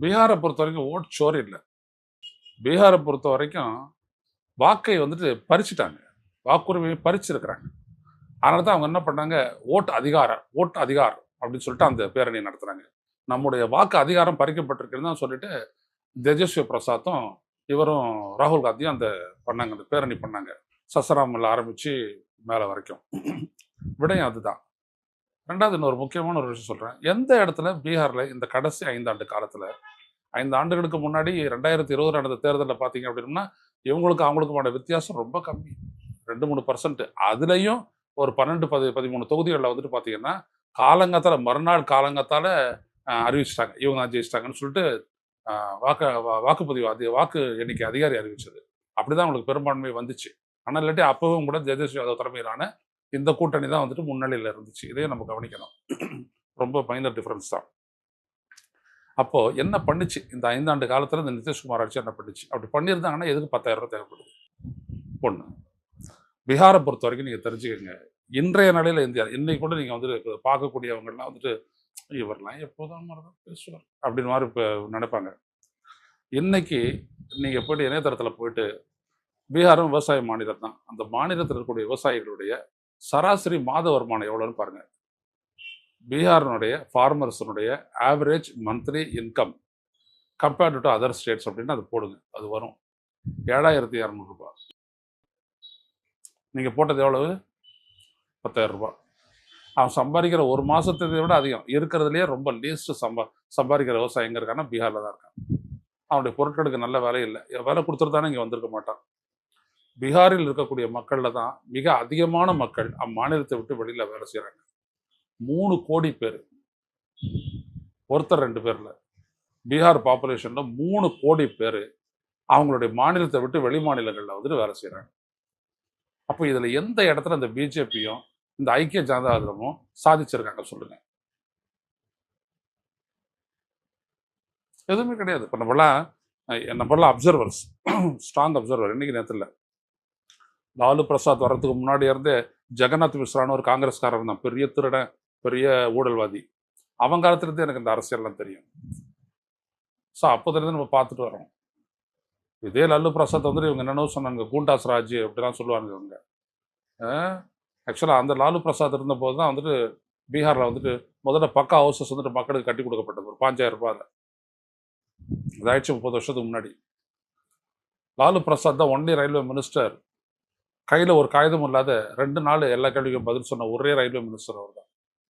பீகாரை பொறுத்த வரைக்கும் ஓட் சோறு இல்லை. பீகாரை பொறுத்த வரைக்கும் வாக்கை வந்துட்டு பறிச்சுட்டாங்க. வாக்குரிமையை பறிச்சிருக்கிறாங்க. அதனால தான் அவங்க என்ன பண்ணாங்க ஓட்டு அதிகாரம் ஓட்டு அதிகாரம் அப்படின்னு சொல்லிட்டு அந்த பேரணியை நடத்துறாங்க. நம்முடைய வாக்கு அதிகாரம் பறிக்கப்பட்டிருக்குன்னு தான் சொல்லிட்டு தேஜஸ்வி பிரசாத்தும் இவரும் ராகுல் காந்தியும் அந்த பண்ணாங்க அந்த பேரணி பண்ணாங்க. சசராமில் ஆரம்பித்து மேலே வரைக்கும். விடயம் அதுதான். ரெண்டாவது இன்னொரு முக்கியமான ஒரு விஷயம் சொல்கிறேன் எந்த இடத்துல பீகாரில் இந்த கடைசி ஐந்தாண்டு காலத்தில் ஐந்து ஆண்டுகளுக்கு முன்னாடி ரெண்டாயிரத்தி இருபது நடந்த தேர்தலில் பார்த்தீங்க அப்படின்னா இவங்களுக்கு அவங்களுக்குமான வித்தியாசம் ரொம்ப கம்மி. ரெண்டு மூணு பர்சன்ட் அதுலேயும் ஒரு பன்னெண்டு பதி பதிமூணு தொகுதிகளில் வந்துட்டு பார்த்தீங்கன்னா காலங்கத்தால் மறுநாள் காலங்கத்தால் அறிவிச்சிட்டாங்க. இவங்க தான் ஜெயிச்சிட்டாங்கன்னு சொல்லிட்டு வாக்கு வா- வாக்குப்பதிவு அது வாக்கு எண்ணிக்கை அதிகாரி அறிவிச்சது. அப்படிதான் அவங்களுக்கு பெரும்பான்மை வந்துச்சு. ஆனால் இல்லாட்டி அப்பவும் கூட தேஜஸ்வி யாதவ் தலைமையிலான இந்த கூட்டணி தான் வந்துட்டு முன்னணியில் இருந்துச்சு. இதையும் நம்ம கவனிக்கணும். ரொம்ப மைனர் டிஃப்ரென்ஸ் தான். அப்போது என்ன பண்ணுச்சு? இந்த ஐந்தாண்டு காலத்தில் இந்த நிதிஷ்குமார் ஆட்சி என்ன பண்ணுச்சு? அப்படி பண்ணியிருந்தாங்கன்னா எதுக்கு பத்தாயிரம் ரூபாய் தேவைப்படுது? ஒன்று பீகாரை பொறுத்த வரைக்கும் நீங்கள் தெரிஞ்சுக்கங்க. இன்றைய நிலையில் இந்தியா இன்னைக்கு கூட நீங்கள் வந்துட்டு பார்க்கக்கூடியவங்கெல்லாம் வந்துட்டு இவரெல்லாம் எப்போதான் மாதிரிதான் பேசுவார் அப்படின்னு மாதிரி இப்போ நினைப்பாங்க. இன்னைக்கு நீங்கள் போயிட்டு இணையதளத்தில் போயிட்டு பீகாரும் விவசாய மாநிலம் தான் அந்த மாநிலத்தில் இருக்கக்கூடிய விவசாயிகளுடைய சராசரி மாத வருமானம் எவ்வளோன்னு பாருங்கள் பீகாரினுடைய ஃபார்மர்ஸினுடைய average monthly income compared to other states அப்படின்னு அது போடுங்க அது வரும். ஏழாயிரத்தி இரநூறுபா. நீங்கள் போட்டது எவ்வளவு? பத்தாயிரம் அவன் சம்பாதிக்கிற ஒரு மாதத்தை விட அதிகம். இருக்கிறதுலையே ரொம்ப லீஸ்ட்டு சம்பா சம்பாதிக்கிற விவசாயம் எங்கே இருக்கான்னா பீகாரில் தான் இருக்கான். அவனுடைய பொருட்களுக்கு நல்ல விலை இல்லை. வேலை கொடுத்துட்டு தானே இங்கே வந்திருக்க மாட்டான். பீகாரில் இருக்கக்கூடிய மக்களில் தான் மிக அதிகமான மக்கள் அம்மாநிலத்தை விட்டு வெளியில் வேலை செய்கிறாங்க மூணு கோடி பேர். ஒருத்தர் ரெண்டு பேர்ல. பீகார் பாப்புலேஷன்ல மூணு கோடி பேர் அவங்களுடைய மாநிலத்தை விட்டு வெளி மாநிலங்களில் வந்துட்டு வேலை செய்கிறாங்க அப்போ இதில் எந்த இடத்துல இந்த பிஜேபியும் இந்த ஐக்கிய ஜனதா தளமும் சாதிச்சிருக்காங்க சொல்லுங்க. எதுவுமே கிடையாது. இப்போ நம்மளாம் நம்மளாம் அப்சர்வர்ஸ் ஸ்ட்ராங் அப்சர்வர் இன்னைக்கு நேரத்தில் லாலு பிரசாத் வர்றதுக்கு முன்னாடி இருந்தே ஜெகநாத் மிஸ்ரான்னு ஒரு காங்கிரஸ்காரர் தான் பெரிய திருடன் பெரிய ஊழல்வாதி. அவங்க காலத்துலேருந்து எனக்கு இந்த அரசியல்லாம் தெரியும். ஸோ அப்போதுலேருந்து நம்ம பார்த்துட்டு வரோம் இதே லல்லு பிரசாத் வந்துட்டு இவங்க என்னென்னோ சொன்னாங்க கூண்டாஸ் ராஜ் அப்படிலாம் சொல்லுவாங்க இவங்க. ஆக்சுவலாக அந்த லாலு பிரசாத் இருந்தபோது தான் வந்துட்டு பீகாரில் வந்துட்டு முதல்ல பக்கா ஹவுசஸ் வந்துட்டு மக்களுக்கு கட்டி கொடுக்கப்பட்டது. ஒரு பாஞ்சாயிரம் ரூபாயில் இதாயிடுச்சு முப்பது வருஷத்துக்கு முன்னாடி. லாலு பிரசாத் தான் ஒன்லி ரயில்வே மினிஸ்டர். கையில் ஒரு காகிதம் இல்லாத ரெண்டு நாள் எல்லா கேள்விக்கும் பதில் சொன்ன ஒரே ரயில்வே மினிஸ்டர் அவர் தான்